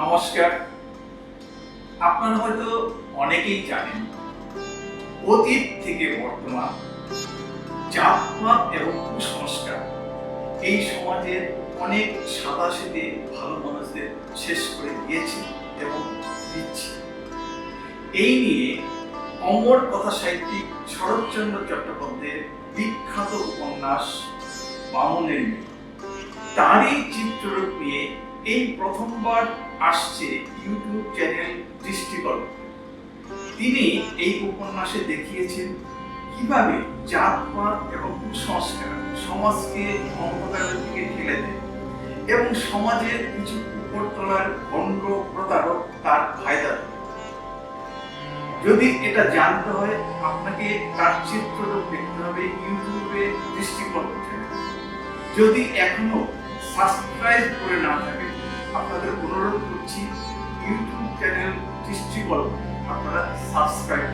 নমস্কার। আপনারা হয়তো অনেকেই জানেন, অতীত থেকে বর্তমান, জাতপাত এবং কুসংস্কার, এই সমাজের অনেক সাদা সেদে ভালো মানুষদের শেষ করে দিয়েছে এবং দিচ্ছে। এই নিয়ে অমর কথা সাহিত্যিক শরৎচন্দ্র চট্টোপাধ্যায়ের বিখ্যাত উপন্যাস বামনের মেয়ে তারই চিত্ররূপ নিয়ে এই প্রথমবার আসছে ইউটিউব চ্যানেল দৃষ্টিকল্প। তিনি এই উপন্যাসে দেখিয়েছেন কীভাবে জাতপাত এবং কুসংস্কার সমাজকে অন্ধকারের দিকে ঠেলে দেয় এবং সমাজের কিছু উপরতলার ভণ্ড প্রতারক তার ফায়দা যদি এটা জানতে হয়, আপনাকে তার চিত্ররূপ দেখতে হবে ইউটিউবে দৃষ্টিকল্প যদি এখনও সাবস্ক্রাইব করে না থাকে আপনাদের অনুরোধ করছি ইউটিউব চ্যানেল দৃষ্টিকল্প আপনারা সাবস্ক্রাইব করে